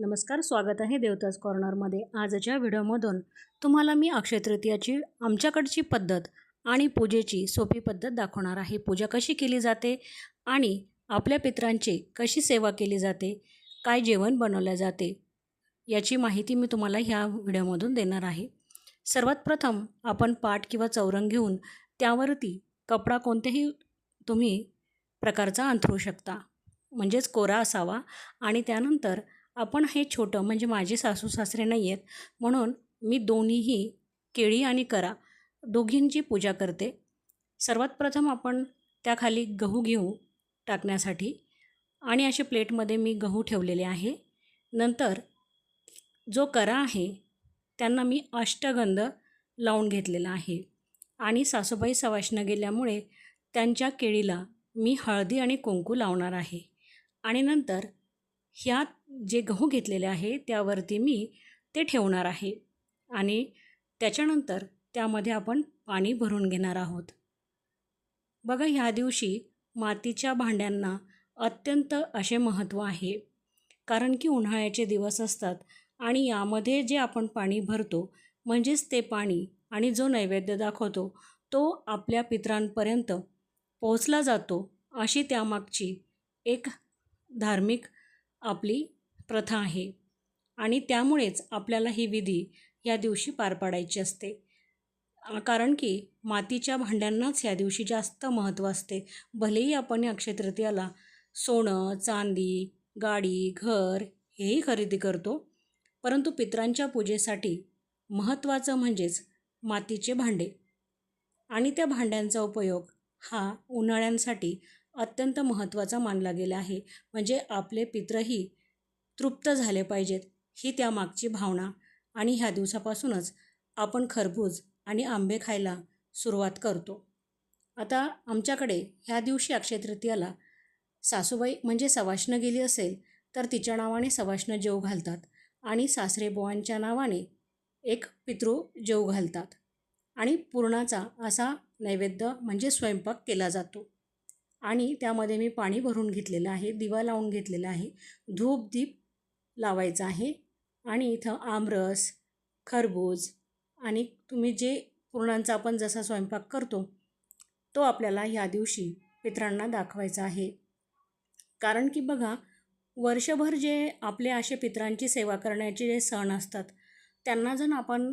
नमस्कार स्वागत आहे देवताज कॉर्नरमध्ये. आजच्या व्हिडिओमधून तुम्हाला मी अक्षय तृतीयाची आमच्याकडची पद्धत आणि पूजेची सोपी पद्धत दाखवणार आहे. पूजा कशी केली जाते आणि आपल्या पितरांची कशी सेवा केली जाते काय जेवण बनवले जाते याची माहिती मी तुम्हाला ह्या व्हिडिओमधून देणार आहे. सर्वात प्रथम आपण पाट किंवा चौरंग घेऊन त्यावरती कपडा कोणत्याही तुम्ही प्रकारचा अंथरू शकता. म्हणजेच कोरा असावा आणि त्यानंतर आपण हे छोटं म्हणजे माझे सासू सासरे नाही आहेत म्हणून मी दोन्हीही केळी आणि करा दोघींची पूजा करते. सर्वात प्रथम आपण त्याखाली गहू घेऊ टाकण्यासाठी आणि असे प्लेटमध्ये मी गहू ठेवलेले आहे. नंतर जो करा आहे त्यांना मी अष्टगंध लावून घेतलेला आहे आणि सासूबाई सवाशनं गेल्यामुळे त्यांच्या केळीला मी हळदी आणि कुंकू लावणार आहे. आणि नंतर ह्या जे गहू घेतलेले आहे त्यावरती मी ते ठेवणार आहे. आणि त्याच्यानंतर त्यामध्ये आपण पाणी भरून घेणार आहोत. बघा ह्या दिवशी मातीच्या भांड्यांना अत्यंत असे महत्त्व आहे. कारण की उन्हाळ्याचे दिवस असतात आणि यामध्ये जे आपण पाणी भरतो म्हणजेच ते पाणी आणि जो नैवेद्य दाखवतो तो आपल्या पितरांपर्यंत पोहोचला जातो अशी त्यामागची एक धार्मिक आपली प्रथा आहे. आणि त्यामुळेच आपल्याला ही विधी या दिवशी पार पाडायची असते. कारण की मातीच्या भांड्यांनाच ह्या दिवशी जास्त महत्त्व असते. भलेही आपण या अक्षयतृतीयाला सोनं चांदी गाडी घर हेही खरेदी करतो परंतु पितरांच्या पूजेसाठी महत्त्वाचं म्हणजेच मातीचे भांडे. आणि त्या भांड्यांचा उपयोग हा उन्हाळ्यांसाठी अत्यंत महत्त्वाचा मानला गेला आहे. म्हणजे आपले पित्रही तृप्त झाले पाहिजेत ही त्यामागची भावना. आणि ह्या दिवसापासूनच आपण खरबूज आणि आंबे खायला सुरुवात करतो. आता आमच्याकडे ह्या दिवशी अक्षयतृतीयाला सासूबाई म्हणजे सवाष्ण गेली असेल तर तिच्या नावाने सवाष्ण जेव घालतात आणि सासरे बुवांच्या नावाने एक पितृ जेव घालतात. आणि पूर्णाचा असा नैवेद्य म्हणजे स्वयंपाक केला जातो. आणि त्यामध्ये मी पाणी भरून घेतलेलं आहे दिवा लावून घेतलेला आहे धूप दीप लावायचं आहे. आणि इथं आमरस खरबूज आणि तुम्ही जे पूर्णांचा आपण जसा स्वयंपाक करतो तो आपल्याला ह्या दिवशी पित्रांना दाखवायचा आहे. कारण की बघा वर्षभर जे आपले असे पित्रांची सेवा करण्याचे जे सण असतात त्यांना जर आपण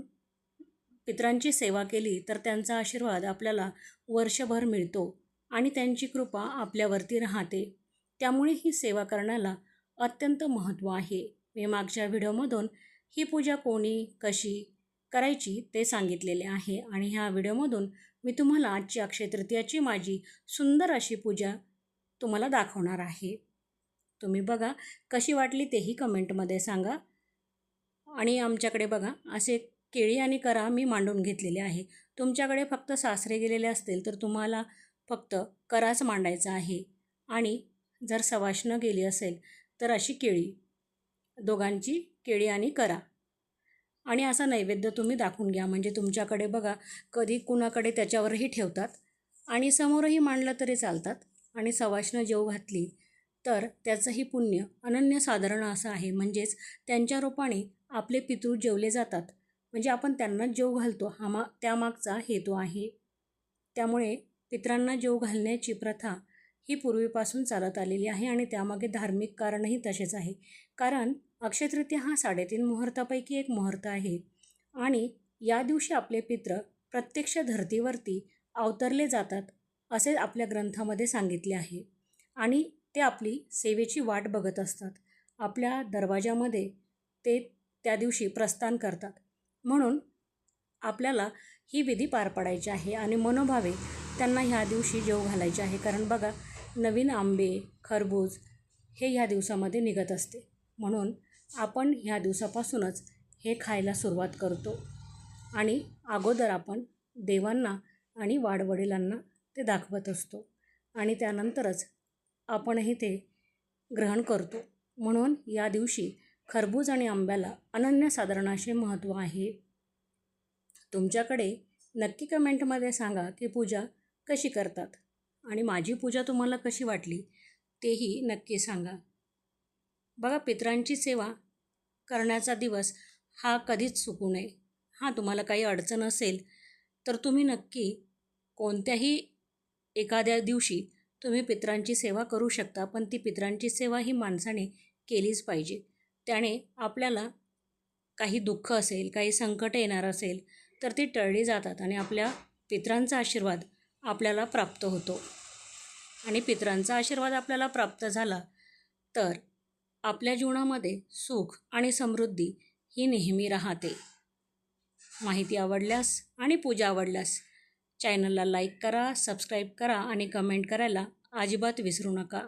पित्रांची सेवा केली तर त्यांचा आशीर्वाद आपल्याला वर्षभर मिळतो आणि त्यांची कृपा आपल्यावरती राहते. त्यामुळे ही सेवा करण्याला अत्यंत महत्त्व आहे. मी मागच्या व्हिडिओमधून ही पूजा कोणी कशी करायची ते सांगितलेले आहे आणि ह्या व्हिडिओमधून मी तुम्हाला आजची अक्षय तृतीयाची माझी सुंदर अशी पूजा तुम्हाला दाखवणार आहे. तुम्ही बघा कशी वाटली तेही कमेंटमध्ये सांगा. आणि आमच्याकडे बघा असे केळी आणि करा मी मांडून घेतलेले आहे. तुमच्याकडे फक्त सासरे गेलेले असतील तर तुम्हाला फक्त कराच मांडायचा आहे. आणि जर सवाष्ण गेली असेल तर अशी केळी दोघांची केळी आणि करा. आणि असा नैवेद्य तुम्ही दाखवून घ्या. म्हणजे तुमच्याकडे बघा कधी कुणाकडे त्याच्यावरही ठेवतात आणि समोरही मांडलं तरी चालतात. आणि सवाशनं जेव घातली तर त्याचंही पुण्य. अनन्यसाधारण असं आहे. म्हणजेच त्यांच्या रूपाने आपले पितृ जेवले जातात. म्हणजे आपण त्यांना जेव घालतो. हा मा त्यामागचा हेतू आहे. त्यामुळे पित्रांना जेव घालण्याची प्रथा ही पूर्वीपासून चालत आलेली आहे आणि त्यामागे धार्मिक कारणही तसेच आहे. कारण अक्षयतृतीया हा साडेतीन मुहूर्तापैकी एक मुहूर्त आहे आणि या दिवशी आपले पित्र प्रत्यक्ष धर्तीवरती अवतरले जातात असे आपल्या ग्रंथामध्ये सांगितले आहे आणि ते आपली सेवेची वाट बघत असतात. आपल्या दरवाजामध्ये ते त्या दिवशी प्रस्थान करतात. म्हणून आपल्याला ही विधी पार पाडायची आहे आणि मनोभावे त्यांना ह्या दिवशी जेव घालायचे आहे. कारण बघा नवीन आंबे खरबूज हे ह्या दिवसामध्ये निघत असते. म्हणून आपण ह्या दिवसापासूनच हे खायला सुरुवात करतो. आणि अगोदर आपण देवांना आणि वाडवडिलांना ते दाखवत असतो. आणि त्यानंतरच आपणही ते ग्रहण करतो. म्हणून या दिवशी खरबूज आणि आंब्याला अनन्यसाधारण असे महत्त्व आहे. तुमच्याकडे नक्की कमेंटमध्ये सांगा की पूजा कशी करतात. आणि माझी पूजा तुम्हाला कशी वाटली तेही नक्की सांगा. बघा पितरांची सेवा करण्याचा दिवस हा कधीच चुकू नये. हां तुम्हाला काही अडचण असेल तर तुम्ही नक्की कोणत्याही एखाद्या दिवशी तुम्ही पितरांची सेवा करू शकता पण ती पितरांची सेवा ही माणसाने केलीच पाहिजे. त्याने आपल्याला काही दुःख असेल काही संकट येणार असेल तर ती टळली जातात आणि आपल्या पितरांचा आशीर्वाद आपल्याला प्राप्त होतो. आणि पितरांचा आशीर्वाद आपल्याला प्राप्त झाला तर आपल्या जीवनामध्ये सुख आणि समृद्धी ही नेहमी राहते. माहिती आवडल्यास आणि पूजा आवडल्यास चॅनलला लाईक करा सबस्क्राईब करा आणि कमेंट करायला अजिबात विसरू नका.